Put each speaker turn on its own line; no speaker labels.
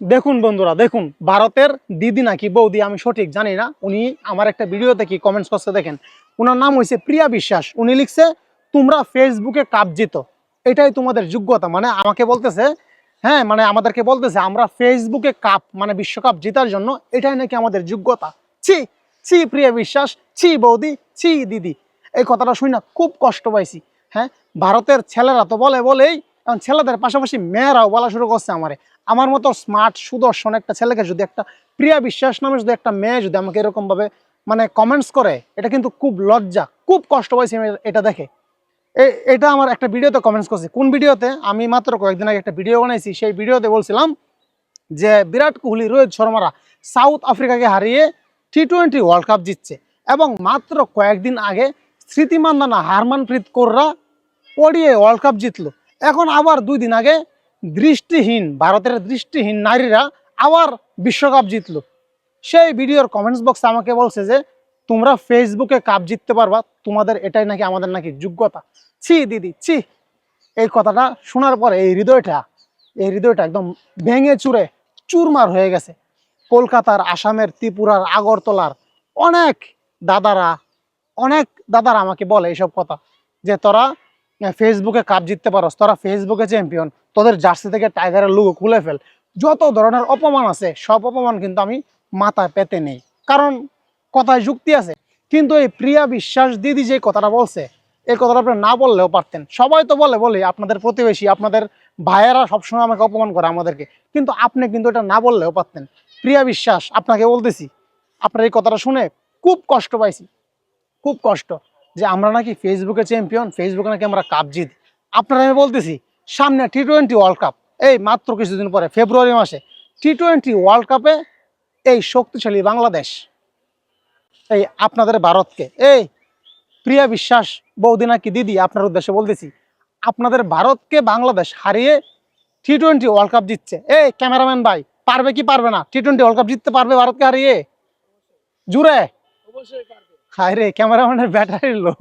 দেখুন বন্ধুরা, দেখুন, ভারতের দিদি নাকি বৌদি, আমি সঠিক জানি না। উনি আমার একটা ভিডিও দেখি কমেন্টস করছে দেখেন। ওনার নাম হয়েছে প্রিয়া বিশ্বাস। উনি লিখছে, তোমরা ফেসবুকে কাপ জিত এটাই তোমাদের যোগ্যতা। মানে আমাকে বলতেছে হ্যাঁ মানে আমাদেরকে বলতেছে, আমরা ফেসবুকে কাপ মানে বিশ্বকাপ জেতার জন্য এটাই নাকি আমাদের যোগ্যতা। ছি ছি প্রিয়া বিশ্বাস, ছি বৌদি, ছি দিদি। এই কথাটা শুনি না খুব কষ্ট পাইছি হ্যাঁ? ভারতের ছেলেরা তো বলে বলেই এখন ছেলেদের পাশাপাশি মেয়েরাও বলা শুরু করছে আমারে। আমার মতো স্মার্ট সুদর্শন একটা ছেলেকে যদি একটা প্রিয়া বিশ্বাস নামে যদি একটা মেয়ে যদি আমাকে এরকম ভাবে মানে কমেন্টস করে, এটা কিন্তু খুব লজ্জা, খুব কষ্ট পাইছি এটা দেখে। এটা আমার একটা ভিডিওতে কমেন্টস করছে। কোন ভিডিওতে আমি মাত্র কয়েকদিন আগে একটা ভিডিও বানাইছি, সেই ভিডিওতে বলছিলাম যে বিরাট কোহলি, রোহিত শর্মারা সাউথ আফ্রিকাকে হারিয়ে টি টোয়েন্টি ওয়ার্ল্ড কাপ জিতছে এবং মাত্র কয়েকদিন আগে Smriti Mandhana Harmanpreet কোররা ODA world cup জিতলো। এখন আবার দুই দিন আগে দৃষ্টিহীন, ভারতের দৃষ্টিহীন নারীরা আবার বিশ্বকাপ জিতলো। সেই ভিডিওর কমেন্টস বক্সে আমাকে বলছে যে, তোমরা ফেসবুকে কাপ জিততে পারবা, তোমাদের এটাই নাকি আমাদের নাকি যোগ্যতা। ছি দিদি, ছি। এই কথাটা শোনার পরে এই হৃদয়টা এই হৃদয়টা একদম ভেঙে চুরে চুরমার হয়ে গেছে। কলকাতার, আসামের, ত্রিপুরার, আগরতলার অনেক দাদারা অনেক দাদারা আমাকে বলে এইসব কথা যে, তোরা ফেসবুকে কাপ জিততে পারস, তোরা ফেসবুকে চ্যাম্পিয়ন তোদের জার্সি থেকে টাইগারের লুগো খুলে ফেল। যত ধরনের অপমান আছে, সব অপমান কিন্তু আমি মাথায় পেতে নেই। কারণ কথায় যুক্তি আছে। কিন্তু এই প্রিয়া বিশ্বাস দিদি যে কথাটা বলছে, এই কথাটা আপনি না বললেও পারতেন। সবাই তো বলে বলে, আপনাদের প্রতিবেশী, আপনাদের ভাইয়েরা সবসময় আমাকে অপমান করে আমাদেরকে। কিন্তু আপনি কিন্তু এটা না বললেও পারতেন। প্রিয়া বিশ্বাস, আপনাকে বলতেছি, আপনার এই কথাটা শুনে খুব কষ্ট পাইছি। খুব কষ্ট। যে আমরা নাকি ফেসবুকে চ্যাম্পিয়ন ফেসবুকে নাকি আমরা কাপ জিত। আপনারা আমি বলতেছি, সামনে টি টোয়েন্টি ওয়ার্ল্ড কাপ এই মাত্র কিছুদিন পরে ফেব্রুয়ারি মাসে টি টোয়েন্টি ওয়ার্ল্ড কাপে এই শক্তিশালী বাংলাদেশ, এই আপনাদের ভারতকে, এই প্রিয়া বিশ্বাস বৌদি নাকি দিদি, আপনার উদ্দেশ্যে বলতেছি, আপনাদের ভারতকে বাংলাদেশ হারিয়ে টি টোয়েন্টি ওয়ার্ল্ড কাপ জিতছে। এই ক্যামেরাম্যান ভাই, পারবে কি পারবে না? টি টোয়েন্টি ওয়ার্ল্ড কাপ জিততে পারবে ভারতকে হারিয়ে? জুড়ে? হায় রে ক্যামেরাম্যানের ব্যাটারি লো